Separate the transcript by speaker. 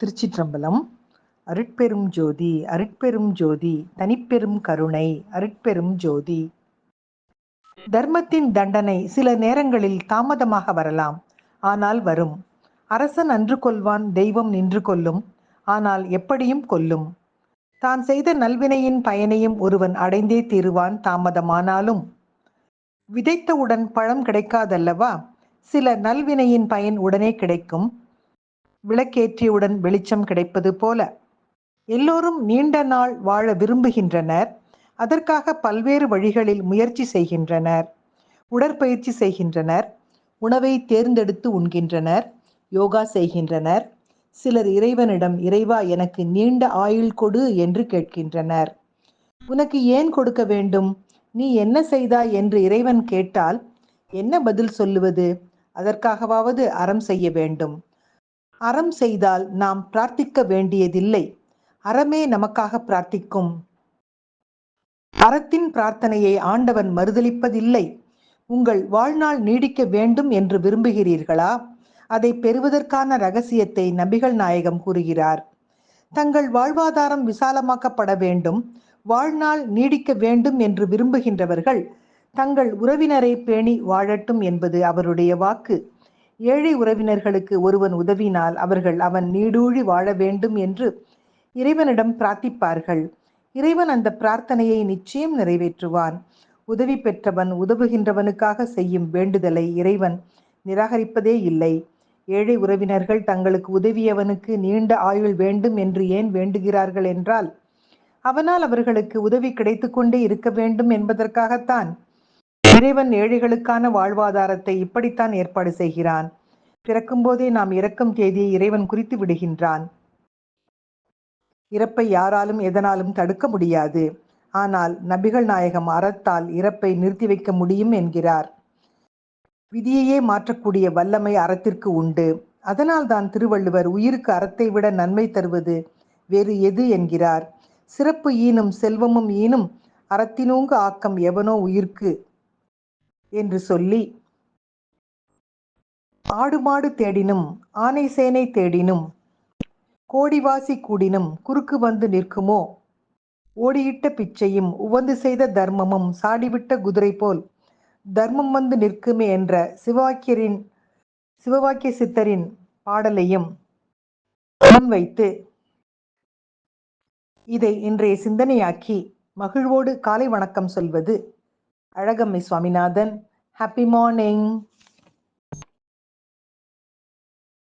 Speaker 1: திருச்சிற்றம்பலம். அருட்பெரும் ஜோதி அருட்பெரும் ஜோதி தனிப்பெரும் கருணை அருட்பெரும் ஜோதி. தர்மத்தின் தண்டனை சில நேரங்களில் தாமதமாக வரலாம் ஆனால் வரும். அரசன் அன்று கொள்வான் தெய்வம் நின்று கொள்ளும் ஆனால் எப்படியும் கொல்லும். தான் செய்த நல்வினையின் பயனையும் ஒருவன் அடைந்தே தீருவான் தாமதமானாலும். விதைத்தவுடன் பழம் கிடைக்காதல்லவா? சில நல்வினையின் பயன் உடனே கிடைக்கும். விளக்கேற்றியவுடன் வெளிச்சம் கிடைப்பது போல. எல்லோரும் நீண்ட நாள் வாழ விரும்புகின்றனர். அதற்காக பல்வேறு வழிகளில் முயற்சி செய்கின்றனர். உடற்பயிற்சி செய்கின்றனர். உணவை தேர்ந்தெடுத்து உண்கின்றனர். யோகா செய்கின்றனர். சிலர் இறைவனிடம் இறைவா எனக்கு நீண்ட ஆயுள் கொடு என்று கேட்கின்றனர். உனக்கு ஏன் கொடுக்க வேண்டும்? நீ என்ன செய்தாய்? என்று இறைவன் கேட்டால் என்ன பதில் சொல்லுவது? அதற்காகவாவது அறம் செய்ய வேண்டும். அறம் செய்தால் நாம் பிரார்த்திக்க வேண்டியதில்லை. அறமே நமக்காக பிரார்த்திக்கும். அறத்தின் பிரார்த்தனையை ஆண்டவன் மறுதளிப்பதில்லை உங்கள் வாழ்நாள் நீடிக்க வேண்டும் என்று விரும்புகிறீர்களா? அதை பெறுவதற்கான ரகசியத்தை நபிகள் நாயகம் கூறுகிறார். தங்கள் வாழ்வாதாரம் விசாலமாக்கப்பட வேண்டும். வாழ்நாள் நீடிக்க வேண்டும் என்று விரும்புகின்றவர்கள் தங்கள் உறவினரை பேணி வாழட்டும் என்பது அவருடைய வாக்கு. ஏழை உறவினர்களுக்கு ஒருவன் உதவினால் அவர்கள் அவன் நீடூழி வாழ வேண்டும் என்று இறைவனிடம் பிரார்த்திப்பார்கள். இறைவன் அந்த பிரார்த்தனையை நிச்சயம் நிறைவேற்றுவான். உதவி பெற்றவன் உதவுகின்றவனுக்காக செய்யும் வேண்டுதலை இறைவன் நிராகரிப்பதே இல்லை. ஏழை உறவினர்கள் தங்களுக்கு உதவியவனுக்கு நீண்ட ஆயுள் வேண்டும் என்று ஏன் வேண்டுகிறார்கள் என்றால் அவனால் அவர்களுக்கு உதவி கிடைத்து கொண்டே இருக்க வேண்டும் என்பதற்காகத்தான். இறைவன் ஏழைகளுக்கான வாழ்வாதாரத்தை இப்படித்தான் ஏற்பாடு செய்கிறான். பிறக்கும்போதே நாம் இறக்கும் தேதியை இறைவன் குறித்து விடுகின்றான். இறப்பை யாராலும் எதனாலும் தடுக்க முடியாது. ஆனால் நபிகள் நாயகம் அறத்தால் இறப்பை நிறுத்தி வைக்க முடியும் என்கிறார். விதியையே மாற்றக்கூடிய வல்லமை அறத்திற்கு உண்டு. அதனால் தான் திருவள்ளுவர் உயிருக்கு அறத்தை விட நன்மை தருவது வேறு எது என்கிறார். சிறப்பு ஈனும் செல்வமும் ஈனும் அறத்தினூங்கு ஆக்கம் எவனோ உயிர்க்கு என்று சொல்லி ஆடு மாடு தேடினும் ஆனை சேனை தேடினும் கோடிவாசி கூடினும் குறுக்கு வந்து நிற்குமோ? ஓடியிட்ட பிச்சையும் உவந்து செய்த தர்மமும் சாடிவிட்ட குதிரை போல் தர்மம் வந்து நிற்குமே என்ற சிவவாக்கியரின் சிவவாக்கிய சித்தரின் பாடலையும் முன்வைத்து இதை இன்றைய சிந்தனையாக்கி மகிழ்வோடு காலை வணக்கம் சொல்வது. Alagammai Swaminathan happy morning